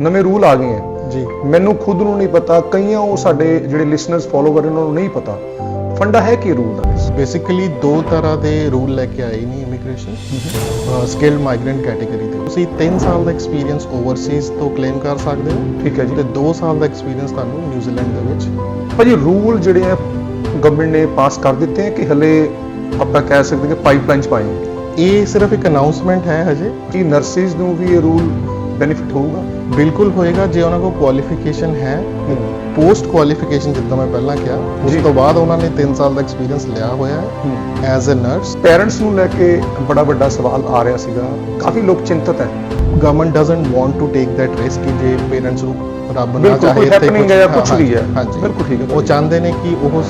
ਨਵੇਂ ਰੂਲ ਆ ਗਏ ਹੈ। ਜੀ। ਮੈਨੂੰ ਖੁਦ ਨੂੰ ਨਹੀਂ ਪਤਾ ਕਈਆਂ ਉਹ ਸਾਡੇ ਜਿਹੜੇ ਲਿਸਨਰਸ ਫਾਲੋਵਰ ਉਹਨਾਂ ਨੂੰ ਨਹੀਂ ਪਤਾ। ਫੰਡਾ ਹੈ ਕੀ ਰੂਲ ਦਾ? ਬੇਸਿਕਲੀ ਦੋ ਤਰ੍ਹਾਂ ਦੇ ਰੂਲ ਲੈ ਕੇ ਆਏ ਨੇ ਇਮੀਗ੍ਰੇਸ਼ਨ ਸਕਿਲਡ ਮਾਈਗ੍ਰੈਂਟ ਕੈਟਾਗਰੀ ਦੇ ਤੁਸੀਂ 3 ਸਾਲ ਦਾ ਐਕਸਪੀਰੀਅੰਸ ਓਵਰਸੀਜ਼ ਤੋਂ ਕਲੇਮ ਕਰ ਸਕਦੇ ਹੋ। ਠੀਕ ਹੈ ਜੀ। ਤੇ 2 ਸਾਲ ਦਾ ਐਕਸਪੀਰੀਅੰਸ ਤੁਹਾਨੂੰ ਨਿਊਜ਼ੀਲੈਂਡ ਦੇ ਵਿੱਚ। ਭਾਜੀ ਰੂਲ ਜਿਹੜੇ ਆ ਗਵਰਨਮੈਂਟ ਨੇ ਪਾਸ ਕਰ ਦਿੱਤੇ ਹੈ ਕਿ ਹਲੇ ਆਪਾਂ ਕਹਿ ਸਕਦੇ ਕਿ ਪਾਈਪਲਾਈਨ ਚ ਪਾਏ ਹੋਏ। ਇਹ ਸਿਰਫ ਇੱਕ ਅਨਾਉਂਸਮੈਂਟ ਹੈ ਹਜੇ। ਕੀ ਨਰਸਿਸ ਨੂੰ ਵੀ ਇਹ ਰੂਲ ਬੈਨੀਫਿਟ ਹੋਊਗਾ। ਬਿਲਕੁਲ ਹੋਏਗਾ ਜੇ ਉਹਨਾਂ ਕੋਲ ਕੁਆਲੀਫਿਕੇਸ਼ਨ ਹੈ ਪੋਸਟ ਕੁਆਲੀਫਿਕੇਸ਼ਨ ਜਿੱਦਾਂ ਮੈਂ ਪਹਿਲਾਂ ਕਿਹਾ ਉਸ। ਤੋਂ ਬਾਅਦ ਉਹਨਾਂ ਨੇ 3 ਸਾਲ ਦਾ ਐਕਸਪੀਰੀਅੰਸ ਲਿਆ ਹੋਇਆ ਹੈ ਐਜ਼ ਅ ਨਰਸ ਪੇਰੈਂਟਸ ਨੂੰ ਲੈ ਕੇ ਬੜਾ ਵੱਡਾ ਸਵਾਲ ਆ ਰਿਹਾ ਸੀਗਾ। ਕਾਫੀ ਲੋਕ ਚਿੰਤਤ ਹੈ। Government doesn't want to take that risk ਕਿ ਜੇ ਪੇਰੈਂਟਸ ਨੂੰ ਰੱਬ ਨਾ ਚਾਹੇ ਹਾਂ, ਕੁਛ ਵੀ ਹੈ। ਹਾਂਜੀ ਬਿਲਕੁਲ ਠੀਕ ਹੈ ਉਹ। ਚਾਹੁੰਦੇ ਨੇ ਕਿ ਉਹ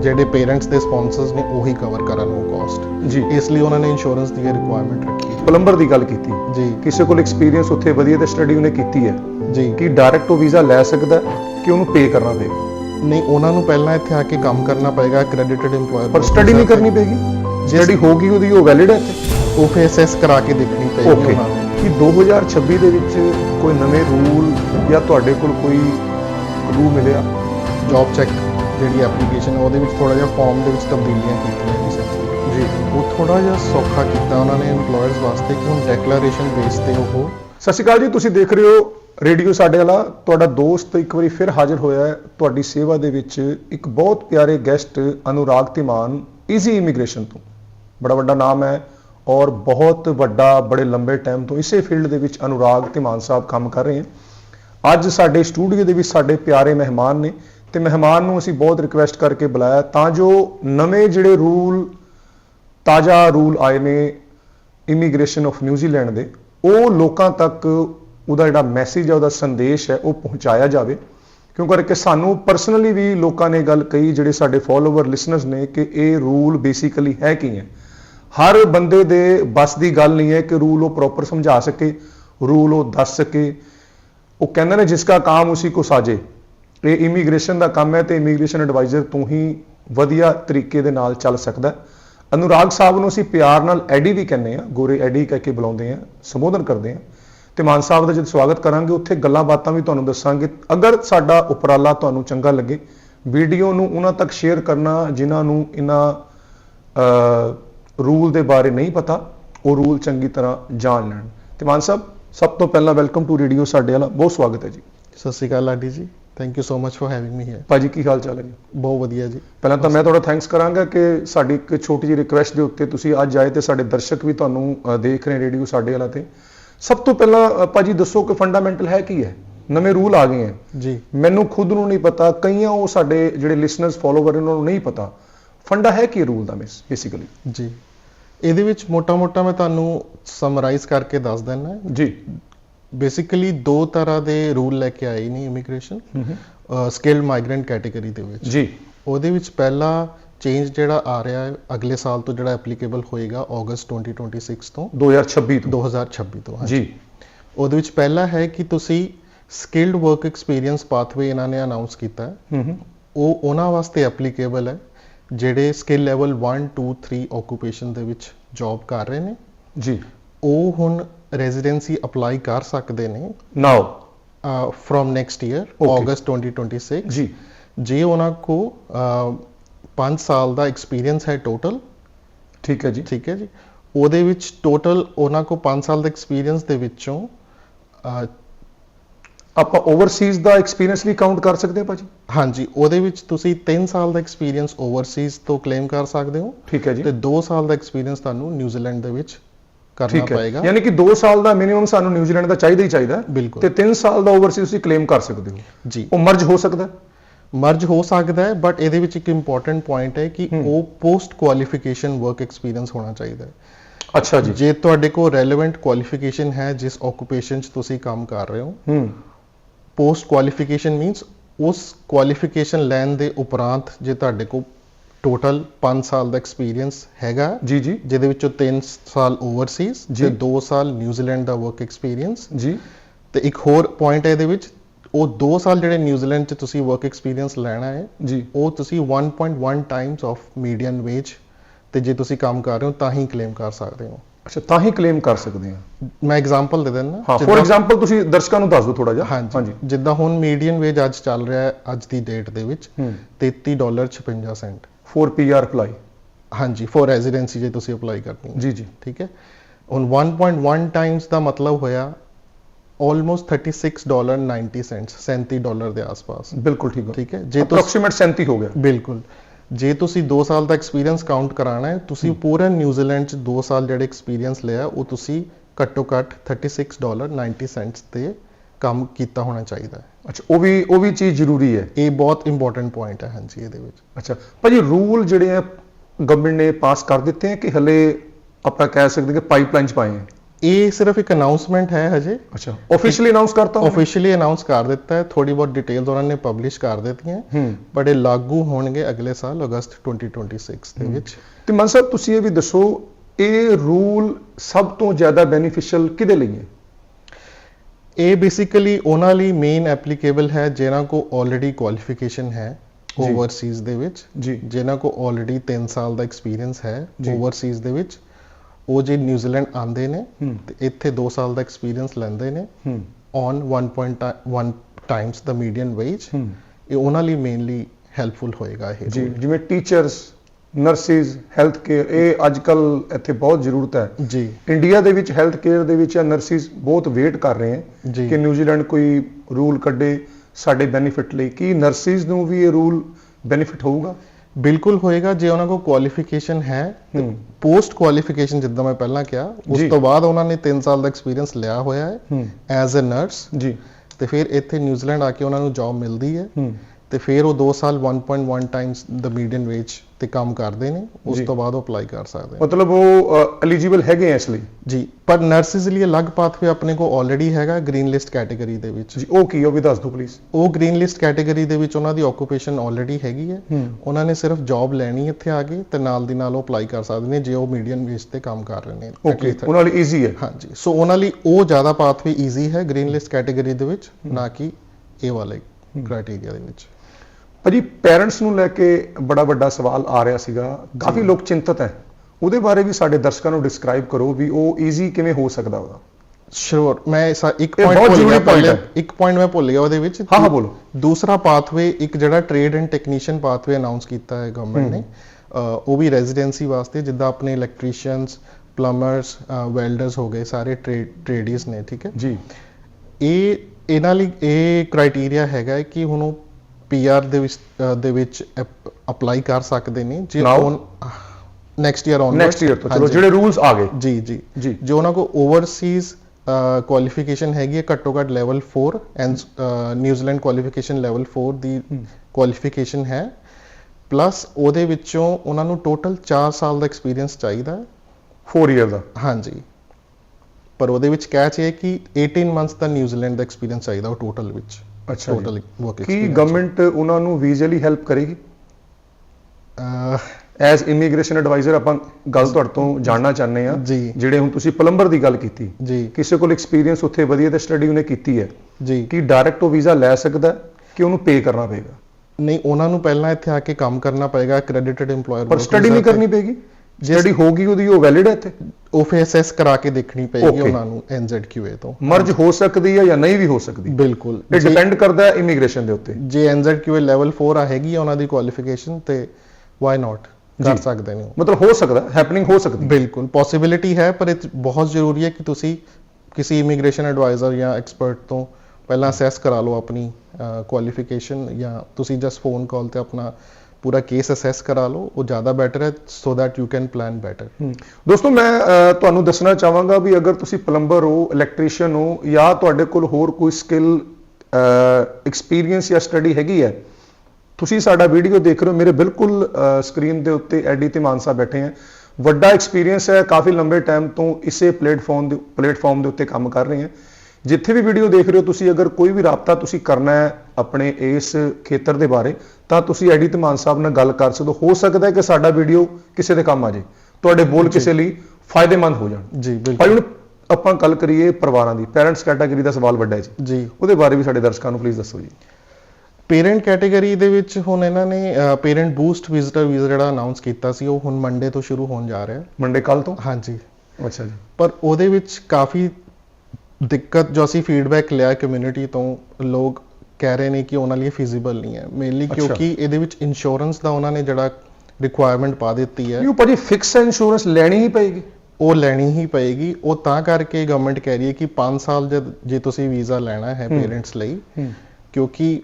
ਜਿਹੜੇ ਪੇਰੈਂਟਸ ਦੇ ਸਪਾਂਸਰਸ ਨੇ ਉਹੀ ਕਵਰ ਕਰਨ ਉਹ ਕਾਸਟ ਜੀ। ਇਸ ਲਈ ਉਹਨਾਂ ਨੇ ਇੰਸ਼ੋਰੈਂਸ ਦੀ ਰਿਕੁਆਇਰਮੈਂਟ ਰੱਖੀ ਹੈ। ਪਲੰਬਰ ਦੀ ਗੱਲ ਕੀਤੀ। ਜੀ। ਕਿਸੇ ਕੋਲ ਐਕਸਪੀਰੀਅੰਸ ਉੱਥੇ ਵਧੀਆ ਤੇ ਸਟੱਡੀ ਉਹਨੇ ਕੀਤੀ ਹੈ। ਜੀ। ਕਿ ਡਾਇਰੈਕਟ ਉਹ ਵੀਜ਼ਾ ਲੈ ਸਕਦਾ ਕਿ ਉਹਨੂੰ ਪੇ ਕਰਨਾ ਪਏਗਾ? ਨਹੀਂ ਉਹਨਾਂ ਨੂੰ ਪਹਿਲਾਂ ਇੱਥੇ ਆ ਕੇ ਕੰਮ ਕਰਨਾ ਪਏਗਾ ਕ੍ਰੈਡਿਟਡ EMPLOYER ਪਰ ਸਟੱਡੀ ਨਹੀਂ ਕਰਨੀ ਪਏਗੀ। ਸਟੱਡੀ ਹੋਗੀ ਉਹਦੀ ਉਹ ਵੈਲਿਡ ਹੈ ਉਹ ਫਿਰ ਅਸੈਸ ਕਰਾ ਕੇ ਦੇਖਣੀ ਪਏਗੀ ਉਹਨਾਂ ਨੂੰ। ਕਿ 2026 ਦੇ ਵਿੱਚ ਕੋਈ ਨਵੇਂ ਰੂਲ ਜਾਂ ਤੁਹਾਡੇ ਕੋਲ ਕੋਈ ਰੂਲ ਮਿਲਿਆ? ਜੌਬ ਚੈੱਕ ਜਿਹੜੀ ਐਪਲੀਕੇਸ਼ਨ ਉਹਦੇ ਵਿੱਚ ਥੋੜਾ ਜਿਹਾ ਫਾਰਮ ਦੇ ਵਿੱਚ ਤਬਦੀਲੀਆਂ ਕੀਤੀਆਂ ਰੀਸੈਂਟਲੀ ਜੀ ਉਹ ਥੋੜਾ ਜਿਹਾ ਸੌਖਾ ਕੀਤਾ ਉਹਨਾਂ ਨੇ EMPLOYERS ਵਾਸਤੇ ਕਿ ਹੁਣ ਡੈਕਲੇਰੇਸ਼ਨ ਬੇਸ ਤੇ ਉਹ ਸਤਿ ਸ਼੍ਰੀ ਅਕਾਲ ਜੀ, ਤੁਸੀਂ ਦੇਖ ਰਹੇ ਹੋ ਰੇਡੀਓ ਸਾਡੇ ਵਾਲਾ। ਤੁਹਾਡਾ ਦੋਸਤ ਇੱਕ ਵਾਰੀ ਫਿਰ ਹਾਜ਼ਰ ਹੋਇਆ ਹੈ। ਤੁਹਾਡੀ ਸੇਵਾ ਦੇ ਵਿੱਚ ਇੱਕ ਬਹੁਤ ਪਿਆਰੇ ਗੈਸਟ ਅਨੁਰਾਗ ਤਿਮਾਨ ਈਜ਼ੀ ਇਮੀਗ੍ਰੇਸ਼ਨ ਤੋਂ। ਬੜਾ ਵੱਡਾ ਨਾਮ ਹੈ ਔਰ ਬਹੁਤ ਵੱਡਾ, ਬੜੇ ਲੰਬੇ ਟਾਈਮ ਤੋਂ ਇਸੇ ਫੀਲਡ ਦੇ ਵਿੱਚ ਅਨੁਰਾਗ ਤਿਮਾਨ ਸਾਹਿਬ ਕੰਮ ਕਰ ਰਹੇ ਹਨ ਅੱਜ ਸਾਡੇ ਸਟੂਡੀਓ ਦੇ ਵਿੱਚ ਸਾਡੇ ਪਿਆਰੇ ਮਹਿਮਾਨ ਨੇ ਤੇ ਮਹਿਮਾਨ ਨੂੰ ਅਸੀਂ ਬਹੁਤ ਰਿਕਵੈਸਟ ਕਰਕੇ ਬੁਲਾਇਆ ਤਾਂ ਜੋ ਨਵੇਂ ਜਿਹੜੇ ਰੂਲ ਤਾਜ਼ਾ ਰੂਲ ਆਏ ਨੇ ਇਮੀਗ੍ਰੇਸ਼ਨ ਆਫ ਨਿਊਜ਼ੀਲੈਂਡ ਦੇ। ਉਹ ਲੋਕਾਂ ਤੱਕ ਉਹਦਾ ਜਿਹੜਾ ਮੈਸੇਜ ਹੈ, ਉਹਦਾ ਸੰਦੇਸ਼ ਹੈ, ਉਹ ਪਹੁੰਚਾਇਆ ਜਾਵੇ। ਕਿਉਂ? ਕਰਕੇ ਸਾਨੂੰ ਪਰਸਨਲੀ ਵੀ ਲੋਕਾਂ ਨੇ ਗੱਲ ਕਹੀ, ਜਿਹੜੇ ਸਾਡੇ ਫਾਲੋਅਰ ਲਿਸਨਰਸ ਨੇ, ਕਿ ਇਹ ਰੂਲ ਬੇਸਿਕਲੀ ਹੈ ਕੀ ਹੈ। ਹਰ ਬੰਦੇ ਦੇ ਬਸ ਦੀ ਗੱਲ ਨਹੀਂ ਹੈ ਕਿ ਰੂਲ ਉਹ ਪ੍ਰੋਪਰ ਸਮਝਾ ਸਕੇ, ਰੂਲ ਉਹ ਦੱਸ ਸਕੇ। ਉਹ ਕਹਿੰਦੇ ਨੇ ਜਿਸ ਦਾ ਕੰਮ ਉਸੇ ਕੋ ਸਾਜੇ। ਇਹ ਇਮੀਗ੍ਰੇਸ਼ਨ ਦਾ ਕੰਮ ਹੈ ਤੇ ਇਮੀਗ੍ਰੇਸ਼ਨ ਐਡਵਾਈਜ਼ਰ ਤੋਂ ਹੀ ਵਧੀਆ ਤਰੀਕੇ ਦੇ ਨਾਲ ਚੱਲ ਸਕਦਾ। ਅਨੁਰਾਗ ਸਾਹਿਬ ਨੂੰ ਅਸੀਂ ਪਿਆਰ ਨਾਲ ਐਡੀ ਵੀ ਕਹਿੰਦੇ ਆ ਗੋਰੇ ਐਡੀ ਕਹਿ ਕੇ ਬੁਲਾਉਂਦੇ ਆ ਸੰਬੋਧਨ ਕਰਦੇ ਆ ਤੇ ਮਾਨ ਸਾਹਿਬ ਦਾ ਜਦ ਸਵਾਗਤ ਕਰਾਂਗੇ, ਉੱਥੇ ਗੱਲਾਂ ਬਾਤਾਂ ਵੀ ਤੁਹਾਨੂੰ ਦੱਸਾਂਗੇ। ਅਗਰ ਸਾਡਾ ਉਪਰਾਲਾ ਤੁਹਾਨੂੰ ਚੰਗਾ ਲੱਗੇ, ਵੀਡੀਓ ਨੂੰ ਉਹਨਾਂ ਤੱਕ ਸ਼ੇਅਰ ਕਰਨਾ ਜਿਨ੍ਹਾਂ ਨੂੰ ਇਹਨਾਂ ਰੂਲ ਦੇ ਬਾਰੇ ਨਹੀਂ ਪਤਾ, ਉਹ ਰੂਲ ਚੰਗੀ ਤਰ੍ਹਾਂ ਜਾਣ ਲੈਣ। ਤੇ ਮਾਨ ਸਾਹਿਬ, ਸਭ ਤੋਂ ਪਹਿਲਾਂ ਵੈਲਕਮ ਟੂ ਰੇਡੀਓ ਸਾਡੇ ਵਾਲਾ। ਬਹੁਤ ਸਵਾਗਤ ਹੈ ਜੀ। ਸਤਿ ਸ਼੍ਰੀ ਅਕਾਲ Ladi ji. Thank you so much for having me here ਭਾਜੀ ਕੀ ਹਾਲ ਚਾਲ ਹੈ ਜੀ? ਬਹੁਤ ਵਧੀਆ ਜੀ। ਪਹਿਲਾਂ ਤਾਂ ਮੈਂ ਤੁਹਾਡਾ ਥੈਂਕਸ ਕਰਾਂਗਾ ਕਿ ਸਾਡੀ ਇੱਕ ਛੋਟੀ ਜਿਹੀ ਰਿਕੁਐਸਟ ਦੇ ਉੱਤੇ ਤੁਸੀਂ ਅੱਜ ਆਏ ਤੇ ਸਾਡੇ ਦਰਸ਼ਕ ਵੀ ਤੁਹਾਨੂੰ ਦੇਖ ਰਹੇ ਰੇਡੀਓ ਸਾਡੇ ਵਾਲਾ ਤੇ। ਸਭ ਤੋਂ ਪਹਿਲਾਂ ਭਾਜੀ ਦੱਸੋ ਕਿ ਫੰਡਾਮੈਂਟਲ ਹੈ ਕੀ ਹੈ? ਨਵੇਂ ਰੂਲ ਆ ਗਏ ਹੈ। ਜੀ। ਮੈਨੂੰ ਖੁਦ ਨੂੰ ਨਹੀਂ ਪਤਾ ਕਈਆਂ ਉਹ ਸਾਡੇ ਜਿਹੜੇ ਲਿਸਨਰਸ ਫਾਲੋਵਰ ਉਹਨਾਂ ਨੂੰ ਨਹੀਂ ਪਤਾ। ਫੰਡਾ ਹੈ ਕੀ ਰੂਲ ਦਾ ਮਿਸ ਬੇਸਿਕਲੀ ਜੀ। ਇਹਦੇ ਵਿੱਚ ਮੋਟਾ-ਮੋਟਾ ਮੈਂ ਤੁਹਾਨੂੰ ਸਮਰਾਈਜ਼ ਕਰਕੇ ਦੱਸ ਦਿੰਦਾ। ਜੀ। ਬੇਸਿਕਲੀ ਦੋ ਤਰ੍ਹਾਂ ਦੇ ਰੂਲ ਲੈ ਕੇ ਆਏ ਨੇ ਇਮੀਗ੍ਰੇਸ਼ਨ ਸਕਿਲਡ ਮਾਈਗ੍ਰੈਂਟ ਕੈਟਾਗਰੀ ਦੇ ਵਿੱਚ। ਜੀ। ਉਹਦੇ ਵਿੱਚ ਪਹਿਲਾ ਚੇਂਜ ਜਿਹੜਾ ਆ ਰਿਹਾ ਹੈ ਅਗਲੇ ਸਾਲ ਤੋਂ ਜਿਹੜਾ ਐਪਲੀਕੇਬਲ ਹੋਏਗਾ ਅਗਸਤ 2026 ਤੋਂ। 2026 ਤੋਂ। 2026 ਤੋਂ। ਜੀ। ਉਹਦੇ ਵਿੱਚ ਪਹਿਲਾ ਹੈ ਕਿ ਤੁਸੀਂ ਸਕਿਲਡ ਵਰਕ ਐਕਸਪੀਰੀਅੰਸ ਪਾਥਵੇ ਇਹਨਾਂ ਨੇ ਅਨਾਉਂਸ ਕੀਤਾ ਹੈ। ਉਹ ਉਹਨਾਂ ਵਾਸਤੇ ਐਪਲੀਕੇਬਲ ਹੈ ਜਿਹੜੇ ਸਕਿੱਲ ਲੈਵਲ 1 2 3 ਓਕੂਪੇਸ਼ਨ ਦੇ ਵਿੱਚ ਜੌਬ ਕਰ ਰਹੇ ਨੇ। ਜੀ। ਉਹ ਹੁਣ ਰੈਜ਼ੀਡੈਂਸੀ ਅਪਲਾਈ ਕਰ ਸਕਦੇ ਨੇ। Now from next year. ਅਗਸਤ 2026 ਜੀ। ਜੇ ਉਹਨਾਂ ਕੋ 5 ਸਾਲ ਦਾ ਐਕਸਪੀਰੀਅੰਸ ਹੈ ਟੋਟਲ ਠੀਕ ਹੈ ਜੀ। ਠੀਕ ਹੈ ਜੀ। ਉਹਦੇ ਵਿੱਚ ਟੋਟਲ ਉਹਨਾਂ ਕੋ 5 ਸਾਲ ਦਾ ਐਕਸਪੀਰੀਅੰਸ ਦੇ ਵਿੱਚੋਂ ਆਪਾਂ ਓਵਰਸੀਜ਼ ਦਾ ਐਕਸਪੀਰੀਅੰਸ ਵੀ ਕਾਊਂਟ ਕਰ ਸਕਦੇ ਹਾਂ ਭਾਜੀ? ਹਾਂਜੀ ਉਹਦੇ ਵਿੱਚ ਤੁਸੀਂ 3 ਸਾਲ ਦਾ ਐਕਸਪੀਰੀਅੰਸ ਓਵਰਸੀਜ਼ ਤੋਂ ਕਲੇਮ ਕਰ ਸਕਦੇ ਹੋ। ਠੀਕ ਹੈ ਜੀ। ਤੇ 2 ਸਾਲ ਦਾ ਐਕਸਪੀਰੀਅੰਸ ਤੁਹਾਨੂੰ ਨਿਊਜ਼ੀਲੈਂਡ ਦੇ ਵਿੱਚ ਕਰਨਾ ਪਏਗਾ। ਯਾਨੀ ਕਿ 2 ਸਾਲ ਦਾ ਮਿਨੀਮਮ ਸਾਨੂੰ ਨਿਊਜ਼ੀਲੈਂਡ ਦਾ ਚਾਹੀਦਾ ਹੀ ਚਾਹੀਦਾ ਤੇ 3 ਸਾਲ ਦਾ ਓਵਰਸੀਜ਼ ਤੁਸੀਂ ਕਲੇਮ ਕਰ ਸਕਦੇ ਹੋ। ਜੀ। ਉਹ ਮਰਜ ਹੋ ਸਕਦਾ? ਮਰਜ ਹੋ ਸਕਦਾ ਹੈ ਬਟ ਇਹਦੇ ਵਿੱਚ ਇੱਕ ਇੰਪੋਰਟੈਂਟ ਪੁਆਇੰਟ ਹੈ ਕਿ। ਉਹ ਪੋਸਟ ਕੁਆਲੀਫਿਕੇਸ਼ਨ ਵਰਕ ਐਕਸਪੀਰੀਅੰਸ ਹੋਣਾ ਚਾਹੀਦਾ ਹੈ। ਅੱਛਾ ਜੀ। ਜੇ ਤੁਹਾਡੇ ਕੋਲ ਰੈਲੇਵੈਂਟ ਕੁਆਲੀਫਿਕੇਸ਼ਨ ਹੈ ਜਿਸ ਓਕੂਪੇਸ਼ਨ 'ਚ ਤੁਸੀਂ ਕੰਮ ਕਰ ਰਹੇ ਹੋ ਹੂੰ। ਪੋਸਟ ਕੁਆਲੀਫਿਕੇਸ਼ਨ ਮੀਨਸ ਉਸ ਕੁਆਲੀਫਿਕੇਸ਼ਨ ਲੈਣ ਦੇ ਉਪਰੰਤ ਜੇ ਤੁਹਾਡੇ ਕੋਲ ਟੋਟਲ 5 ਸਾਲ ਦਾ ਐਕਸਪੀਰੀਅੰਸ ਹੈਗਾ। ਜੀ ਜੀ। ਜਿਹਦੇ ਵਿੱਚੋਂ 3 ਸਾਲ ਓਵਰਸੀਜ਼। ਤੇ 2 ਸਾਲ ਨਿਊਜ਼ੀਲੈਂਡ ਦਾ ਵਰਕ ਐਕਸਪੀਰੀਅੰਸ ਜੀ। ਤੇ ਇੱਕ ਹੋਰ ਪੁਆਇੰਟ ਹੈ ਇਹਦੇ ਵਿੱਚ ਉਹ 2 ਸਾਲ ਜਿਹੜੇ ਨਿਊਜ਼ੀਲੈਂਡ 'ਚ ਤੁਸੀਂ ਵਰਕ ਐਕਸਪੀਰੀਅੰਸ ਲੈਣਾ ਹੈ ਜੀ। ਉਹ ਤੁਸੀਂ 1.1 ਟਾਈਮਸ ਆਫ ਮੀਡੀਅਨ ਵੇਜ ਤੇ ਜੇ ਤੁਸੀਂ ਕੰਮ ਕਰ ਰਹੇ ਹੋ ਤਾਂ ਹੀ ਕਲੇਮ ਕਰ ਸਕਦੇ ਹੋ। ਅੱਛਾ ਤਾਂ ਹੀ ਕਲੇਮ ਕਰ ਸਕਦੇ ਆ ਮੈਂ ਐਗਜ਼ਾਮਪਲ ਦੇ ਦਿੰਦਾ। ਹਾਂ ਫੋਰ ਐਗਜ਼ਾਮਪਲ ਤੁਸੀਂ ਦਰਸ਼ਕਾਂ ਨੂੰ ਦੱਸ ਦਿਓ ਥੋੜਾ ਜਿਹਾ। ਹਾਂਜੀ। ਜਿੱਦਾਂ ਹੁਣ ਮੀਡੀਅਨ ਵੇਜ ਅੱਜ ਚੱਲ ਰਿਹਾ ਹੈ ਅੱਜ ਦੀ ਡੇਟ ਦੇ ਵਿੱਚ ਹੂੰ। 33 ਡਾਲਰ 56 ਸੈਂਟ। 4 PR apply. ਹਾਂਜੀ ਫॉर ਰੈਜ਼ੀਡੈਂਸੀ ਜੇ ਤੁਸੀਂ ਅਪਲਾਈ ਕਰਨੀ ਹੈ। ਜੀ ਜੀ। ਠੀਕ ਹੈ? ਹੁਣ 1.1 ਟਾਈਮਸ ਦਾ ਮਤਲਬ ਹੋਇਆ ਆਲਮੋਸਟ 36 ਡਾਲਰ 90 ਸੈਂਟਸ 37 ਡਾਲਰ ਦੇ ਆਸ-ਪਾਸ। ਬਿਲਕੁਲ ਠੀਕ ਹੈ। ਠੀਕ ਹੈ? ਜੇ ਤੁਸੀਂ ਅਪਰੋਕਸੀਮੇਟ 37 ਹੋ ਗਿਆ। ਬਿਲਕੁਲ। ਜੇ ਤੁਸੀਂ 2 ਸਾਲ ਦਾ ਐਕਸਪੀਰੀਅੰਸ ਕਾਊਂਟ ਕਰਾਣਾ ਹੈ ਤੁਸੀਂ ਪੂਰੇ ਨਿਊਜ਼ੀਲੈਂਡ ਚ 2 ਸਾਲ ਜਿਹੜੇ ਐਕਸਪੀਰੀਅੰਸ ਲਿਆ ਉਹ ਤੁਸੀਂ ਘੱਟੋ ਘੱਟ 36 ਡਾਲਰ 90 ਸੈਂਟਸ ਤੇ ਕੰਮ ਕੀਤਾ ਹੋਣਾ ਚਾਹੀਦਾ ਹੈ। ਅੱਛਾ ਉਹ ਵੀ ਉਹ ਵੀ ਚੀਜ਼ ਜ਼ਰੂਰੀ ਹੈ। ਇਹ ਬਹੁਤ ਇੰਪੋਰਟੈਂਟ ਪੁਆਇੰਟ ਹੈ ਹਾਂਜੀ ਇਹਦੇ ਵਿੱਚ। ਅੱਛਾ ਭਾਜੀ ਰੂਲ ਜਿਹੜੇ ਆ ਗਵਰਨਮੈਂਟ ਨੇ ਪਾਸ ਕਰ ਦਿੱਤੇ ਆ ਕਿ ਹਲੇ ਆਪਾਂ ਕਹਿ ਸਕਦੇ ਕਿ ਪਾਈਪਲਾਈਨ ਚ ਪਾਏ ਆ? ਇਹ ਸਿਰਫ ਇੱਕ ਅਨਾਉਂਸਮੈਂਟ ਹੈ ਹਜੇ। ਅੱਛਾ ਆਫੀਸ਼ੀਅਲੀ ਅਨਾਉਂਸ ਕਰਤਾ? ਆਫੀਸ਼ੀਅਲੀ ਅਨਾਉਂਸ ਕਰ ਦਿੱਤਾ ਹੈ। ਥੋੜੀ ਬਹੁਤ ਡਿਟੇਲਸ ਉਹਨਾਂ ਨੇ ਪਬਲਿਸ਼ ਕਰ ਦਿੱਤੀਆਂ ਬਟ ਇਹ ਲਾਗੂ ਹੋਣਗੇ ਅਗਲੇ ਸਾਲ ਅਗਸਤ 2026 ਦੇ ਵਿੱਚ। ਤੇ ਮਨ ਸਾਹਿਬ ਤੁਸੀਂ ਇਹ ਵੀ ਦੱਸੋ ਇਹ ਰੂਲ ਸਭ ਤੋਂ ਜ਼ਿਆਦਾ ਬੈਨੀਫੀਸ਼ੀਅਲ ਕਿਹਦੇ ਲਈ ਹੈ? ਇਹ ਬੇਸਿਕਲੀ ਉਹਨਾਂ ਲਈ ਮੇਨ ਐਪਲੀਕੇਬਲ ਹੈ ਜਿਨ੍ਹਾਂ ਕੋ ਆਲਰੇਡੀ ਕੁਆਲੀਫਿਕੇਸ਼ਨ ਹੈ। ਓਵਰਸੀਜ਼ ਦੇ ਵਿੱਚ। ਜੀ। ਜਿਨ੍ਹਾਂ ਕੋ ਆਲਰੇਡੀ 3 ਸਾਲ ਦਾ ਐਕਸਪੀਰੀਅੰਸ ਹੈ। ਓਵਰਸੀਜ਼ ਦੇ ਵਿੱਚ। ਉਹ ਜੇ ਨਿਊਜ਼ੀਲੈਂਡ ਆਂਦੇ ਨੇ ਤੇ ਇੱਥੇ 2 ਸਾਲ ਦਾ ਐਕਸਪੀਰੀਅੰਸ ਲੈਂਦੇ ਨੇ। ਔਨ 1.1 ਟਾਈਮਸ ਦਾ ਮੀਡੀਅਨ ਵੇਜ ਇਹ ਉਹਨਾਂ ਲਈ ਮੇਨਲੀ ਹੈਲਪਫੁਲ ਹੋਏਗਾ ਇਹ ਜੀ। ਜਿਵੇਂ ਟੀਚਰਸ ਨਰਸਿਸ ਹੈਲਥ ਕੇਅਰ ਇਹ ਅੱਜ ਕੱਲ ਇੱਥੇ ਬਹੁਤ ਜ਼ਰੂਰਤ ਹੈ। ਜੀ। ਇੰਡੀਆ ਦੇ ਵਿੱਚ ਹੈਲਥ ਕੇਅਰ ਦੇ ਵਿੱਚ ਨਰਸਿਸ ਬਹੁਤ ਵੇਟ ਕਰ ਰਹੇ ਹੈ ਜੀ। ਕਿ ਨਿਊਜ਼ੀਲੈਂਡ ਕੋਈ ਰੂਲ ਕੱਢੇ ਸਾਡੇ ਬੈਨੀਫਿਟ ਲਈ। ਕੀ ਨਰਸਿਸ ਨੂੰ ਵੀ ਇਹ ਰੂਲ ਬੈਨੀਫਿਟ ਹੋਊਗਾ? ਬਿਲਕੁਲ ਹੋਏਗਾ ਜੇ ਉਹਨਾਂ ਕੋ ਕੁਆਲੀਫਿਕੇਸ਼ਨ ਹੈ ਪੋਸਟ ਕੁਆਲੀਫਿਕੇਸ਼ਨ ਜਿੱਦਾਂ ਮੈਂ ਪਹਿਲਾਂ ਕਿਹਾ ਉਸ। ਤੋਂ ਬਾਅਦ ਉਹਨਾਂ ਨੇ 3 ਸਾਲ ਦਾ ਐਕਸਪੀਰੀਅੰਸ ਲਿਆ ਹੋਇਆ ਹੈ ਐਜ਼ ਅ ਨਰਸ ਜੀ। ਤੇ ਫਿਰ ਇੱਥੇ ਨਿਊਜ਼ੀਲੈਂਡ ਆ ਕੇ ਉਹਨਾਂ ਨੂੰ ਜੌਬ ਮਿਲਦੀ ਹੂੰ। ਤੇ ਫਿਰ ਉਹ 2 ਸਾਲ 1.1 ਟਾਈਮਸ ਦ ਮੀਡੀਅਨ ਵੇਜ ਤੇ ਕੰਮ ਕਰਦੇ ਨੇ ਉਸ। ਤੋਂ ਬਾਅਦ ਉਹ ਅਪਲਾਈ ਕਰ ਸਕਦੇ ਨੇ। ਮਤਲਬ ਉਹ ਐਲੀਜੀਬਲ ਹੈਗੇ ਆ ਇਸ ਲਈ? ਜੀ ਪਰ ਨਰਸਿਸ ਲਈ ਅਲੱਗ ਪਾਥਵੇ ਆਪਣੇ ਕੋ ਆਲਰੇਡੀ ਹੈਗਾ ਗ੍ਰੀਨ ਲਿਸਟ ਕੈਟਾਗਰੀ ਦੇ ਵਿੱਚ। ਜੀ ਉਹ ਕੀ ਉਹ ਵੀ ਦੱਸ ਦਿਓ ਪਲੀਜ਼ ਉਹ ਗ੍ਰੀਨ ਲਿਸਟ ਕੈਟਾਗਰੀ ਦੇ ਵਿੱਚ ਉਹਨਾਂ ਦੀ ਆਕੂਪੇਸ਼ਨ ਆਲਰੇਡੀ ਹੈਗੀ ਹੈ। ਉਹਨਾਂ ਨੇ ਸਿਰਫ ਜੌਬ ਲੈਣੀ ਇੱਥੇ ਆ ਕੇ ਤੇ ਨਾਲ ਦੀ ਨਾਲ ਉਹ ਅਪਲਾਈ ਕਰ ਸਕਦੇ ਨੇ ਜੇ ਉਹ ਮੀਡੀਅਨ ਵੇਜ ਤੇ ਕੰਮ ਕਰ ਰਹੇ ਨੇ। ਓਕੇ ਉਹਨਾਂ ਲਈ ਈਜ਼ੀ ਹੈ ਹਾਂਜੀ ਸੋ ਉਹਨਾਂ ਲਈ ਉਹ ਜ਼ਿਆਦਾ ਪਾਥਵੇ ਈਜ਼ੀ ਹੈ ਗ੍ਰੀਨ ਲਿਸਟ ਕੈਟਾਗਰੀ ਦੇ ਵਿੱਚ ਨਾ ਕਿ ਇਹ ਵਾਲੇ ਕ੍ਰਾਈਟੇਰੀਆ ਦੇ ਵਿੱਚ। ਭਾਜੀ ਪੈਰੈਂਟਸ ਨੂੰ ਲੈ ਕੇ ਬੜਾ ਵੱਡਾ ਸਵਾਲ ਆ ਰਿਹਾ ਸੀਗਾ। ਕਾਫੀ ਲੋਕ ਚਿੰਤਤ ਹੈ। ਉਹਦੇ ਬਾਰੇ ਵੀ ਸਾਡੇ ਦਰਸ਼ਕਾਂ ਨੂੰ ਡਿਸਕ੍ਰਾਈਬ ਕਰੋ ਵੀ ਉਹ ਈਜ਼ੀ ਕਿਵੇਂ ਹੋ ਸਕਦਾ ਉਹਦਾ। ਸ਼ੋਰ ਮੈਂ ਇੱਕ ਪੁਆਇੰਟ ਭੁੱਲ ਗਿਆ ਪਹਿਲੇ। ਇੱਕ ਪੁਆਇੰਟ ਮੈਂ ਭੁੱਲ ਗਿਆ ਉਹਦੇ ਵਿੱਚ। ਹਾਂ ਹਾਂ ਬੋਲੋ। ਦੂਸਰਾ ਪਾਥਵੇ ਇੱਕ ਜਿਹੜਾ trade and technician pathway announce ਕੀਤਾ ਹੈ ਗਵਰਨਮੈਂਟ ਨੇ। ਉਹ ਵੀ ਰੈਜ਼ੀਡੈਂਸੀ ਵਾਸਤੇ ਜਿੱਦਾਂ ਆਪਣੇ ਇਲੈਕਟ੍ਰੀਸ਼ੀਅਨਸ ਪਲੰਬਰਸ ਵੈਲਡਰਸ ਹੋ ਗਏ ਸਾਰੇ ਟ੍ਰੇਡ ਟ੍ਰੇਡੀਜ਼ ਨੇ ਠੀਕ ਹੈ? ਜੀ। ਇਹ ਇਹਨਾਂ ਲਈ ਇਹ ਕ੍ਰਾਈਟੇਰੀਆ ਹੈਗਾ ਕਿ ਹੁਣ ਉਹ ਪੀਆਰ ਦੇ ਵਿੱਚ ਦੇ ਵਿੱਚ ਅਪਲਾਈ ਕਰ ਸਕਦੇ ਨੇ ਜੇ? Next year on next year ਤੋਂ ਚਲੋ ਜਿਹੜੇ ਰੂਲਸ ਆ ਗਏ। ਜੀ ਜੀ। ਜੀ। ਜੋ ਉਹਨਾਂ ਕੋ ਓਵਰਸੀਜ਼ ਕੁਆਲੀਫਿਕੇਸ਼ਨ ਹੈਗੀ ਹੈ ਘੱਟੋ ਘੱਟ level 4 and New Zealand qualification level 4 ਦੀ ਕੁਆਲੀਫਿਕੇਸ਼ਨ ਹੈ। ਪਲੱਸ ਉਹਦੇ ਵਿੱਚੋਂ ਉਹਨਾਂ ਨੂੰ ਟੋਟਲ 4 ਸਾਲ ਦਾ ਐਕਸਪੀਰੀਅੰਸ ਚਾਹੀਦਾ ਹੈ। 4 ਇਅਰ ਦਾ। ਹਾਂਜੀ। ਪਰ ਉਹਦੇ ਵਿੱਚ ਕੈਚ ਇਹ ਕਿ 18 ਮੰਥਸ ਦਾ ਨਿਊਜ਼ੀਲੈਂਡ ਦਾ ਐਕਸਪੀਰੀਅੰਸ ਚਾਹੀਦਾ ਉਹ ਟੋਟਲ ਵਿੱਚ। ਅੱਛਾ ਟੋਟਲ ਵਰਕ ਕੀ ਗਵਰਨਮੈਂਟ ਉਹਨਾਂ ਨੂੰ ਵੀਜ਼ੇ ਲਈ ਹੈਲਪ ਕਰੇਗੀ? ਐਜ਼ ਇਮੀਗ੍ਰੇਸ਼ਨ ਐਡਵਾਈਜ਼ਰ ਆਪਾਂ ਗੱਲ ਤੁਹਾਡੇ ਤੋਂ ਜਾਣਨਾ ਚਾਹੁੰਦੇ ਆ ਜਿਹੜੇ ਹੁਣ ਤੁਸੀਂ ਪਲੰਬਰ ਦੀ ਗੱਲ ਕੀਤੀ। ਕਿਸੇ ਕੋਲ ਐਕਸਪੀਰੀਅੰਸ ਉੱਥੇ ਵਧੀਆ ਤੇ ਸਟੱਡੀ ਉਹਨੇ ਕੀਤੀ ਹੈ। ਜੀ। ਕੀ ਡਾਇਰੈਕਟ ਉਹ ਵੀਜ਼ਾ ਲੈ ਸਕਦਾ ਕਿ ਉਹਨੂੰ ਪੇ ਕਰਨਾ ਪਏਗਾ? ਨਹੀਂ ਉਹਨਾਂ ਨੂੰ ਪਹਿਲਾਂ ਇੱਥੇ ਆ ਕੇ ਕੰਮ ਕਰਨਾ ਪਏਗਾ ਕ੍ਰੈਡਿਟਡ EMPLOYER ਪਰ ਸਟੱਡੀ ਨਹੀਂ ਕਰਨੀ ਪਏਗੀ? ਸਟੱਡੀ ਹੋਗੀ ਉਹਦੀ ਉਹ ਵੈਲਿਡ ਹੈ ਇੱਥੇ? ਉਹ ਫਿਰ assess ਕਰਾ ਕੇ ਦੇਖਣੀ ਪਏਗੀ Okay. ਉਹਨਾਂ ਨੂੰ NZQA ਤੋਂ। ਮਰਜ ਹੋ। ਸਕਦੀ ਹੈ ਜਾਂ ਨਹੀਂ ਵੀ ਹੋ ਸਕਦੀ। ਬਿਲਕੁਲ। ਇਹ ਡਿਪੈਂਡ ਕਰਦਾ ਹੈ ਇਮੀਗ੍ਰੇਸ਼ਨ ਦੇ ਉੱਤੇ। ਜੇ NZQA ਲੈਵਲ 4 ਆ ਹੈਗੀ ਆ ਉਹਨਾਂ ਦੀ ਕੁਆਲੀਫਿਕੇਸ਼ਨ ਤੇ ਵਾਈ ਨਾਟ ਕਰ ਜੀ। ਸਕਦੇ ਨੇ ਉਹ। ਮਤਲਬ ਹੋ ਸਕਦਾ ਹੈਪਨਿੰਗ ਹੋ ਸਕਦੀ। ਹੈ ਬਿਲਕੁਲ। ਪੋਸਿਬਿਲਿਟੀ ਹੈ ਪਰ ਇਹ 'ਚ ਬਹੁਤ ਜ਼ਰੂਰੀ ਹੈ ਕਿ ਤੁਸੀਂ ਕਿਸੇ ਇਮੀਗ੍ਰੇਸ਼ਨ ਐਡਵਾਈਜ਼ਰ ਜਾਂ ਐਕਸਪਰਟ ਤੋਂ ਪਹਿਲਾਂ ਅਸੈਸ ਕਰਾ ਲਓ ਆਪਣੀ ਕੁਆਲੀਫਿਕੇਸ਼ਨ ਜਾਂ ਤੁਸੀਂ ਜਸਟ ਫੋਨ ਕਾਲ ਤੇ ਆਪਣਾ ਪੂਰਾ ਕੇਸ ਅਸੈਸ ਕਰਾ ਲਓ ਉਹ ਜ਼ਿਆਦਾ ਬੈਟਰ ਹੈ so that you can plan better ਦੋਸਤੋ ਮੈਂ ਤੁਹਾਨੂੰ ਦੱਸਣਾ ਚਾਹਾਂਗਾ ਵੀ ਅਗਰ ਤੁਸੀਂ ਪਲੰਬਰ ਹੋ ਇਲੈਕਟ੍ਰੀਸ਼ੀਅਨ ਹੋ ਜਾਂ ਤੁਹਾਡੇ ਕੋਲ ਹੋਰ ਕੋਈ ਸਕਿੱਲ ਐਕਸਪੀਰੀਅੰਸ ਜਾਂ ਸਟੱਡੀ ਹੈਗੀ ਹੈ ਤੁਸੀਂ ਸਾਡਾ ਵੀਡੀਓ ਦੇਖ ਰਹੇ ਹੋ ਮੇਰੇ ਬਿਲਕੁਲ ਸਕਰੀਨ ਦੇ ਉੱਤੇ ਐਡੀ ਤੇ ਮਾਨਸਾ ਬੈਠੇ ਆ ਵੱਡਾ ਐਕਸਪੀਰੀਅੰਸ ਹੈ ਕਾਫੀ ਲੰਬੇ ਟਾਈਮ ਤੋਂ ਇਸੇ ਪਲੇਟਫਾਰਮ ਦੇ ਪਲੇਟਫਾਰਮ ਦੇ ਉੱਤੇ ਕੰਮ ਕਰ ਰਹੇ ਆ ਜਿੱਥੇ ਵੀ ਵੀਡੀਓ ਦੇਖ ਰਹੇ ਹੋ ਤੁਸੀਂ ਅਗਰ ਕੋਈ ਵੀ ਰਾਬਤਾ ਤੁਸੀਂ ਕਰਨਾ ਹੈ ਆਪਣੇ ਇਸ ਖੇਤਰ ਦੇ ਬਾਰੇ ਤਾਂ ਤੁਸੀਂ ਐਡੀ ਧਮਾਨ ਸਾਹਿਬ ਨਾਲ ਗੱਲ ਕਰ ਸਕਦੇ ਹੋ। ਹੋ ਸਕਦਾ ਹੈ ਕਿ ਸਾਡਾ ਵੀਡੀਓ ਕਿਸੇ ਦੇ ਕੰਮ ਆ ਜੇ ਤੁਹਾਡੇ ਬੋਲ ਕਿਸੇ ਲਈ ਫਾਇਦੇਮੰਦ ਹੋ ਜਾਣ। ਜੀ ਭਾਈ ਬਿਲਕੁਲ ਹੁਣ ਆਪਾਂ ਗੱਲ ਕਰੀਏ ਪਰਿਵਾਰਾਂ ਦੀ। ਪੈਰੈਂਟਸ ਕੈਟਾਗਰੀ ਦਾ ਸਵਾਲ ਵੱਡਾ ਹੈ ਜੀ। ਜੀ। ਉਹਦੇ ਬਾਰੇ ਵੀ ਸਾਡੇ ਦਰਸ਼ਕਾਂ ਨੂੰ ਪਲੀਜ਼ ਦੱਸੋ ਜੀ। ਪੇਰੈਂਟ ਕੈਟਾਗਰੀ ਦੇ ਵਿੱਚ ਹੁਣ ਇਹਨਾਂ ਨੇ ਪੇਰੈਂਟ ਬੂਸਟ ਵਿਜ਼ਿਟਰ ਵੀਜ਼ਾ ਜਿਹੜਾ ਅਨਾਉਂਸ ਕੀਤਾ ਸੀ ਉਹ ਹੁਣ ਮੰਡੇ ਤੋਂ ਸ਼ੁਰੂ ਹੋਣ ਜਾ ਰਿਹਾ ਹੈ। ਮੰਡੇ ਕੱਲ ਤੋਂ? ਹਾਂਜੀ। ਅੱਛਾ ਜੀ। ਪਰ ਉਹਦੇ ਵਿੱਚ ਕਾਫੀ ਦਿੱਕਤ ਜੋ ਅਸੀਂ ਫੀਡਬੈਕ ਲਿਆ ਕਮਿਊਨਿਟੀ ਤੋਂ ਲੋਕ ਕਹਿ ਰਹੇ ਨੇ ਕਿ ਉਹਨਾਂ ਲਈ ਫਿਜ਼ੀਬਲ ਨਹੀਂ ਹੈ। ਮੇਨਲੀ। ਕਿਉਂਕਿ ਇਹਦੇ ਵਿੱਚ ਇੰਸ਼ੋਰੈਂਸ ਦਾ ਉਹਨਾਂ ਨੇ ਜਿਹੜਾ ਰਿਕੁਆਇਰਮੈਂਟ ਪਾ ਦਿੱਤੀ ਹੈ। ਯੂ ਭਾਜੀ ਫਿਕਸ ਇੰਸ਼ੋਰੈਂਸ ਲੈਣੀ ਹੀ ਪਏਗੀ। ਉਹ ਲੈਣੀ ਹੀ ਪਏਗੀ। ਉਹ ਤਾਂ ਕਰਕੇ ਗਵਰਨਮੈਂਟ ਕਹਿ ਰਹੀ ਹੈ ਕਿ 5 ਸਾਲ ਜੇ ਤੁਸੀਂ ਵੀਜ਼ਾ ਲੈਣਾ ਹੈ। ਪੇਰੈਂਟਸ ਲਈ ਕਿਉਂਕਿ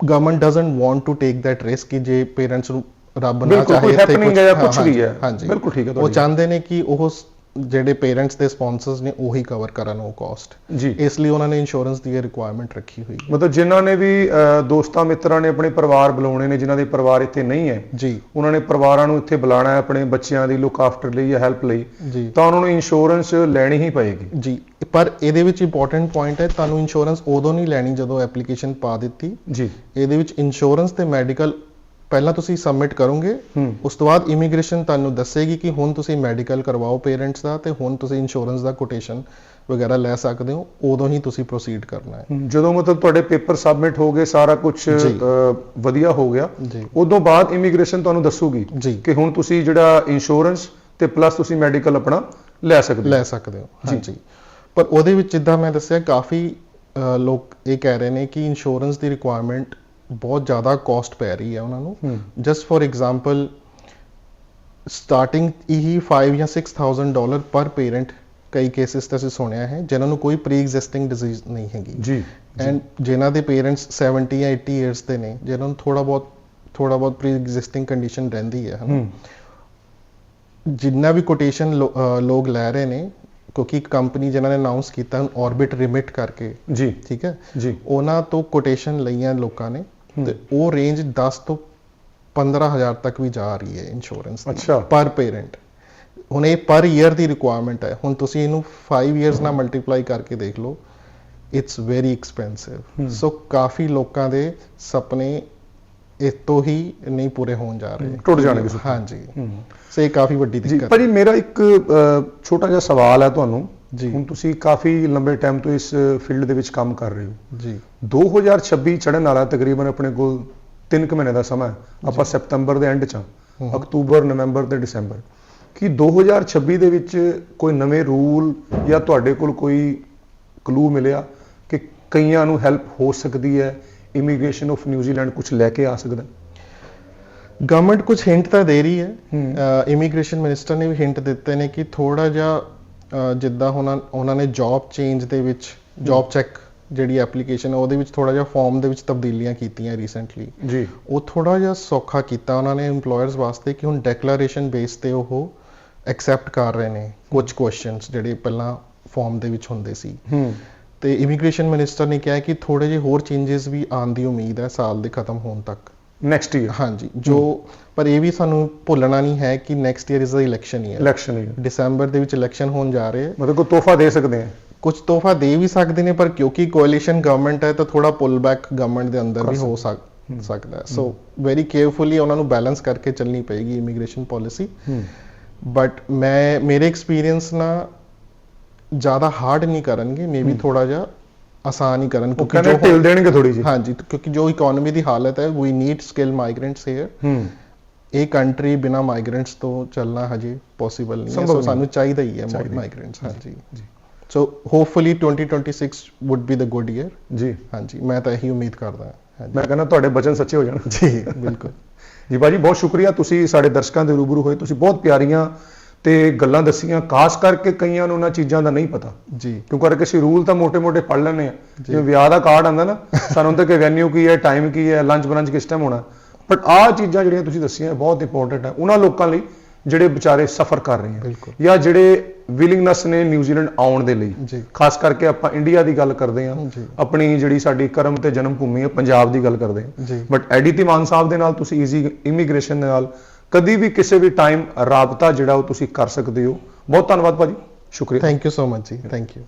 government doesn't want to take that risk ਕਿ ਜੇ ਪੇਰੈਂਟਸ ਨੂੰ ਰੱਬ ਨਾ ਚਾਹੇ ਇੱਥੇ happening ਹੈ ਜਾਂ ਕੁਛ ਹਾਂ, ਵੀ ਹੈ। ਹਾਂਜੀ। ਬਿਲਕੁਲ ਠੀਕ ਹੈ ਉਹ ਚਾਹੁੰਦੇ ਨੇ ਕਿ ਉਹ ਜਿਹੜੇ ਪੇਰੈਂਟਸ ਦੇ ਸਪਾਂਸਰਸ ਨੇ ਉਹੀ ਕਵਰ ਕਰਨ ਉਹ ਕਾਸਟ ਜੀ। ਇਸ ਲਈ ਉਹਨਾਂ ਨੇ ਇੰਸ਼ੋਰੈਂਸ ਦੀ ਰਿਕੁਆਇਰਮੈਂਟ ਰੱਖੀ ਹੋਈ। ਹੈ ਮਤਲਬ ਜਿਨ੍ਹਾਂ ਨੇ ਵੀ ਦੋਸਤਾਂ ਮਿੱਤਰਾਂ ਨੇ ਆਪਣੇ ਪਰਿਵਾਰ ਬੁਲਾਉਣੇ ਨੇ ਜਿਨ੍ਹਾਂ ਦੇ ਪਰਿਵਾਰ ਇੱਥੇ ਨਹੀਂ ਹੈ ਜੀ। ਉਹਨਾਂ ਨੇ ਪਰਿਵਾਰਾਂ ਨੂੰ ਇੱਥੇ ਬੁਲਾਣਾ ਹੈ ਆਪਣੇ ਬੱਚਿਆਂ ਦੀ ਲੁੱਕ ਆਫਟਰ ਲਈ ਜਾਂ ਹੈਲਪ ਲਈ ਜੀ। ਤਾਂ ਉਹਨਾਂ ਨੂੰ ਇੰਸ਼ੋਰੈਂਸ ਲੈਣੀ ਹੀ ਪਏਗੀ। ਜੀ। ਪਰ ਇਹਦੇ ਵਿੱਚ ਇੰਪੋਰਟੈਂਟ ਪੁਆਇੰਟ ਹੈ ਤੁਹਾਨੂੰ ਇੰਸ਼ੋਰੈਂਸ ਉਦੋਂ ਨਹੀਂ ਲੈਣੀ ਜਦੋਂ ਐਪਲੀਕੇਸ਼ਨ ਪਾ ਦਿੱਤੀ। ਜੀ। ਇਹਦੇ ਵਿੱਚ ਇੰਸ਼ੋਰੈਂਸ ਤੇ ਮੈਡੀਕਲ ਪਹਿਲਾਂ ਤੁਸੀਂ ਸਬਮਿਟ ਕਰੋਗੇ ਉਸ ਤੋਂ ਬਾਅਦ ਇਮੀਗ੍ਰੇਸ਼ਨ ਤੁਹਾਨੂੰ ਦੱਸੇਗੀ ਕਿ ਹੁਣ ਤੁਸੀਂ ਮੈਡੀਕਲ ਕਰਵਾਓ ਪੇਰੈਂਟਸ ਦਾ ਤੇ ਹੁਣ ਤੁਸੀਂ ਇੰਸ਼ੋਰੈਂਸ ਦਾ ਕੋਟੇਸ਼ਨ ਵਗੈਰਾ ਲੈ ਸਕਦੇ ਹੋ ਉਦੋਂ ਹੀ ਤੁਸੀਂ ਪ੍ਰੋਸੀਡ ਕਰਨਾ ਹੈ। ਜਦੋਂ ਮਤਲਬ ਤੁਹਾਡੇ ਪੇਪਰ ਸਬਮਿਟ ਹੋ ਗਏ ਸਾਰਾ ਕੁਝ। ਵਧੀਆ ਹੋ ਗਿਆ ਉਦੋਂ ਬਾਅਦ ਇਮੀਗ੍ਰੇਸ਼ਨ ਤੁਹਾਨੂੰ ਦੱਸੂਗੀ ਕਿ ਹੁਣ ਤੁਸੀਂ ਜਿਹੜਾ ਇੰਸ਼ੋਰੈਂਸ ਤੇ ਪਲੱਸ ਤੁਸੀਂ ਮੈਡੀਕਲ ਆਪਣਾ ਲੈ ਸਕਦੇ ਲੈ ਸਕਦੇ ਹੋ ਹਾਂਜੀ। ਪਰ ਉਹਦੇ ਵਿੱਚ ਜਿੱਦਾਂ ਮੈਂ ਦੱਸਿਆ ਕਾਫੀ ਲੋਕ ਇਹ ਕਹਿ ਰਹੇ ਨੇ ਕਿ ਇੰਸ਼ੋਰੈਂਸ ਦੀ ਰਿਕੁਆਇਰਮੈਂਟ ਬਹੁਤ ਜ਼ਿਆਦਾ ਕਾਸਟ ਪੈ ਰਹੀ ਹੈ ਉਹਨਾਂ ਨੂੰ। ਜਸਟ ਫॉर ਐਗਜ਼ਾਮਪਲ ਸਟਾਰਟਿੰਗ ਇਹੀ 5 ਜਾਂ 6000 ਡਾਲਰ ਪਰ ਪੇਰੈਂਟ ਕਈ ਕੇਸਿਸ ਤੇ ਅਸੀਂ ਸੁਣਿਆ ਹੈ ਜਿਨ੍ਹਾਂ ਨੂੰ ਕੋਈ ਪ੍ਰੀ ਐਗਜ਼ਿਸਟਿੰਗ ਡਿਜ਼ੀਜ਼ ਨਹੀਂ ਹੈਗੀ। ਜੀ ਐਂਡ ਜਿਨ੍ਹਾਂ ਦੇ ਪੇਰੈਂਟਸ 70 ਜਾਂ 80 ਇਅਰਸ ਦੇ ਨੇ ਜਿਨ੍ਹਾਂ ਨੂੰ ਥੋੜਾ ਬਹੁਤ ਥੋੜਾ ਬਹੁਤ ਪ੍ਰੀ ਐਗਜ਼ਿਸਟਿੰਗ ਕੰਡੀਸ਼ਨ ਰਹਿੰਦੀ ਹੈ ਹਨਾ। ਜਿੰਨਾ ਵੀ ਕੋਟੇਸ਼ਨ ਲੋਕ ਲੈ ਰਹੇ ਨੇ ਕਿਉਂਕਿ ਕੰਪਨੀ ਜਿਨ੍ਹਾਂ ਨੇ ਅਨਾਉਂਸ ਕੀਤਾ ਆਰਬਿਟ ਰਿਮਿਟ ਕਰਕੇ ਜੀ। ਠੀਕ ਹੈ? ਜੀ। ਉਹਨਾਂ ਤੋਂ ਕੋਟੇਸ਼ਨ ਲਈਆਂ ਲੋਕਾਂ ਨੇ। ਤੇ ਉਹ ਰੇਂਜ 10 ਤੋਂ 15000 ਤੱਕ ਵੀ ਜਾ ਰਹੀ ਹੈ ਇੰਸ਼ੋਰੈਂਸ ਅੱਛਾ। ਪਰ ਪੇਰੈਂਟ ਹੁਣ ਇਹ ਪਰ ਈਅਰ ਦੀ ਰਿਕੁਆਇਰਮੈਂਟ ਹੈ। ਹੁਣ ਤੁਸੀਂ ਇਹਨੂੰ 5 ਇਅਰਸ ਨਾਲ ਮਲਟੀਪਲਾਈ ਕਰਕੇ ਦੇਖ ਲਓ ਇਟਸ ਵੈਰੀ ਐਕਸਪੈਂਸਿਵ ਹੂੰ। ਸੋ ਕਾਫੀ ਲੋਕਾਂ ਦੇ ਸੁਪਨੇ ਇਹ ਤੋਂ ਹੀ ਨਹੀਂ ਪੂਰੇ ਹੋਣ ਜਾ ਰਹੇ। ਟੁੱਟ ਜਾਣਗੇ। ਹਾਂਜੀ। ਹੂੰ। ਸੋ ਇਹ ਕਾਫੀ ਵੱਡੀ ਜੀ ਦਿੱਕਤ ਭਾਜੀ ਮੇਰਾ ਇੱਕ ਛੋਟਾ ਜਿਹਾ ਸਵਾਲ ਹੈ ਤੁਹਾਨੂੰ। ਜੀ। ਹੁਣ ਤੁਸੀਂ ਕਾਫੀ ਲੰਬੇ ਟਾਈਮ ਤੋਂ ਇਸ ਫੀਲਡ ਦੇ ਵਿੱਚ ਕੰਮ ਕਰ ਰਹੇ ਹੋ। ਜੀ। 2026 ਚੜ੍ਹਨ ਵਾਲਾ ਤਕਰੀਬਨ ਆਪਣੇ ਕੋਲ 3 ਕੁ ਮਹੀਨੇ ਦਾ ਸਮਾਂ ਆਪਾਂ ਸਤੰਬਰ ਦੇ ਐਂਡ ਚ। ਅਕਤੂਬਰ ਨਵੰਬਰ ਤੇ ਦਸੰਬਰ। ਕੀ 2026 ਦੇ ਵਿੱਚ ਕੋਈ ਨਵੇਂ ਰੂਲ ਜਾਂ ਤੁਹਾਡੇ ਕੋਲ ਕੋਈ ਕਲੂ ਮਿਲਿਆ ਕਿ ਕਈਆਂ ਨੂੰ ਹੈਲਪ ਹੋ ਸਕਦੀ ਹੈ? ਇਮੀਗ੍ਰੇਸ਼ਨ ਆਫ ਨਿਊਜ਼ੀਲੈਂਡ ਕੁਝ ਲੈ ਕੇ ਆ ਸਕਦਾ? ਗਵਰਨਮੈਂਟ ਕੁਝ ਹਿੰਟ ਤਾਂ ਦੇ ਰਹੀ ਹੈ। ਇਮੀਗ੍ਰੇਸ਼ਨ ਮਿਨਿਸਟਰ ਨੇ ਵੀ ਹਿੰਟ ਦਿੱਤੇ ਨੇ ਕਿ ਥੋੜਾ ਜਿਹਾ ਜਿੱਦਾਂ ਹੁਣ ਉਹਨਾਂ ਨੇ ਜੌਬ ਚੇਂਜ ਦੇ ਵਿੱਚ ਜੌਬ ਚੈੱਕ ਜਿਹੜੀ ਐਪਲੀਕੇਸ਼ਨ ਹੈ ਉਹਦੇ ਵਿੱਚ ਥੋੜਾ ਜਿਹਾ ਫਾਰਮ ਦੇ ਵਿੱਚ ਤਬਦੀਲੀਆਂ ਕੀਤੀਆਂ ਰੀਸੈਂਟਲੀ ਜੀ। ਉਹ ਥੋੜਾ ਜਿਹਾ ਸੌਖਾ ਕੀਤਾ ਉਹਨਾਂ ਨੇ EMPLOYERS ਵਾਸਤੇ ਕਿ ਹੁਣ ਡੈਕਲੇਰੇਸ਼ਨ ਬੇਸ ਤੇ ਉਹ ਐਕਸੈਪਟ ਕਰ ਰਹੇ ਨੇ ਕੁਝ ਕੁਐਸਚਨਸ ਜਿਹੜੇ ਪਹਿਲਾਂ ਫਾਰਮ ਦੇ ਵਿੱਚ ਹੁੰਦੇ ਸੀ। ਹੂੰ। ਤੇ ਇਮੀਗ੍ਰੇਸ਼ਨ ਮਿਨਿਸਟਰ ਨੇ ਕਿਹਾ ਕਿ ਥੋੜੇ ਜਿਹੇ ਹੋਰ ਚੇਂजेस ਵੀ ਆਉਣ ਦੀ ਉਮੀਦ ਹੈ ਸਾਲ ਦੇ ਖਤਮ ਹੋਣ ਤੱਕ। ਨੈਕਸਟ ਈਅਰ ਹਾਂਜੀ ਜੋ ਪਰ ਇਹ ਵੀ ਸਾਨੂੰ ਭੁੱਲਣਾ ਨਹੀਂ ਹੈ ਕਿ next year is the election year election ਹੀ ਦਸੰਬਰ ਦੇ ਵਿੱਚ ਇਲੈਕਸ਼ਨ ਹੋਣ ਜਾ ਰਹੇ ਹੈ ਮਤਲਬ ਕੋਈ ਤੋਹਫਾ ਦੇ ਸਕਦੇ ਆ। ਕੁਝ ਤੋਹਫਾ ਦੇ ਵੀ ਸਕਦੇ ਨੇ ਪਰ ਕਿਉਂਕਿ ਕੋalition ਗਵਰਨਮੈਂਟ ਹੈ ਤਾਂ ਥੋੜਾ ਪੁੱਲ ਬੈਕ ਗਵਰਨਮੈਂਟ ਦੇ ਅੰਦਰ ਵੀ ਹੋ ਸਕ ਸਕਦਾ ਹੈ। ਸੋ ਵੈਰੀ ਕੇਅਰਫੁਲੀ ਉਹਨਾਂ ਨੂੰ ਬੈਲੈਂਸ ਕਰਕੇ ਚੱਲਣੀ ਪਏਗੀ ਇਮੀਗ੍ਰੇਸ਼ਨ ਪਾਲਿਸੀ ਹੂੰ। ਬਟ ਮੈਂ ਮੇਰੇ ਐਕਸਪੀਰੀਅੰਸ ਨਾਲ ਜ਼ਿਆਦਾ ਹਾਰਡ ਨਹੀਂ ਕਰਨਗੇ ਮੇਬੀ ਥੋੜਾ ਜਿਹਾ ਆਸਾਨ ਹੀ ਕਰਨ ਕਿਉਂਕਿ ਕਹਿੰਦੇ ਜੋ ਢਿਲ ਦੇਣਗੇ ਥੋੜੀ ਜੀ ਹਾਂਜੀ ਕਿਉਂਕਿ ਜੋ ਇਕਨੋਮੀ ਦੀ ਹਾਲਤ ਹੈ we need skill migrants here ਹੂੰ। ਇਹ ਕੰਟਰੀ ਬਿਨਾ ਮਾਈਗ੍ਰੈਂਟਸ ਤੋਂ ਚੱਲਣਾ ਹਜੇ ਪੋਸੀਬਲ ਨਹੀਂ ਹੈ ਸੋ। ਸਾਨੂੰ ਚਾਹੀਦਾ ਹੀ ਹੈ। ਮਾਈਗ੍ਰੈਂਟਸ ਹਾਂਜੀ। ਜੀ। So hopefully 2026 would be the good year. ਜੀ। ਹਾਂਜੀ ਮੈਂ ਤਾਂ ਇਹੀ ਉਮੀਦ ਕਰਦਾ ਹਾਂ। ਮੈਂ ਕਹਿੰਦਾ ਤੁਹਾਡੇ ਬਚਨ ਸੱਚੇ ਹੋ ਜਾਣ। ਜੀ ਬਿਲਕੁਲ। ਜੀ ਬਾਜੀ ਬਹੁਤ ਸ਼ੁਕਰੀਆ ਤੁਸੀਂ ਸਾਡੇ ਦਰਸ਼ਕਾਂ ਦੇ ਰੂਬਰੂ ਹੋਏ ਤੁਸੀਂ ਬਹੁਤ ਪਿਆਰੀਆਂ ਤੇ ਗੱਲਾਂ ਦੱਸੀਆਂ ਖਾਸ ਕਰਕੇ ਕਈਆਂ ਨੂੰ ਉਹਨਾਂ ਚੀਜ਼ਾਂ ਦਾ ਨਹੀਂ ਪਤਾ। ਜੀ। ਕਿਉਂਕਿ ਕਰਕੇ ਅਸੀਂ ਰੂਲ ਤਾਂ ਮੋٹے-ਮੋٹے ਪੜ ਲੈਣੇ ਆ। ਜਿਵੇਂ ਵਿਆਹ ਦਾ ਕਾਰਡ ਆਂਦਾ ਨਾ ਸਾਨੂੰ ਤਾਂ ਕਿ ਵੈਨਿਊ ਕੀ ਹੈ ਟਾਈਮ ਕੀ ਹੈ ਲੰਚ ਬਰੰਚ ਕਿਸ ਟਾਈਮ ਹੋਣਾ। ਬਟ ਆਹ ਚੀਜ਼ਾਂ ਜਿਹੜੀਆਂ ਤੁਸੀਂ ਦੱਸੀਆਂ ਬਹੁਤ ਇੰਪੋਰਟੈਂਟ ਹੈ। ਉਹਨਾਂ ਲੋਕਾਂ ਲਈ ਜਿਹੜੇ ਵਿਚਾਰੇ ਸਫਰ ਕਰ ਰਹੇ ਆ ਜਾਂ ਜਿਹੜੇ ਵਿਲਿੰਗਨੈਸ ਨੇ ਨਿਊਜ਼ੀਲੈਂਡ ਆਉਣ ਦੇ ਲਈ। ਖਾਸ ਕਰਕੇ ਆਪਾਂ ਇੰਡੀਆ ਦੀ ਗੱਲ ਕਰਦੇ ਆ। ਆਪਣੀ ਜਿਹੜੀ ਸਾਡੀ ਕਰਮ ਤੇ ਜਨਮ ਭੂਮੀ ਹੈ ਪੰਜਾਬ ਦੀ ਗੱਲ ਕਰਦੇ ਆ। ਬਟ ਐਡੀਟੀ ਮਾਨ ਸਾਹਿਬ ਦੇ ਨਾਲ ਤੁਸੀਂ ਈਜ਼ੀ ਇਮੀਗ੍ਰੇਸ਼ਨ ਦੇ ਨਾਲ ਕਦੀ ਵੀ ਕਿਸੇ ਵੀ ਟਾਈਮ ਰਾਬਤਾ ਜਿਹੜਾ ਉਹ ਤੁਸੀਂ ਕਰ ਸਕਦੇ ਹੋ। ਬਹੁਤ ਧੰਨਵਾਦ ਭਾਜੀ। ਸ਼ੁਕਰੀਆ। ਥੈਂਕ ਯੂ ਸੋ ਮਚ ਜੀ। Thank you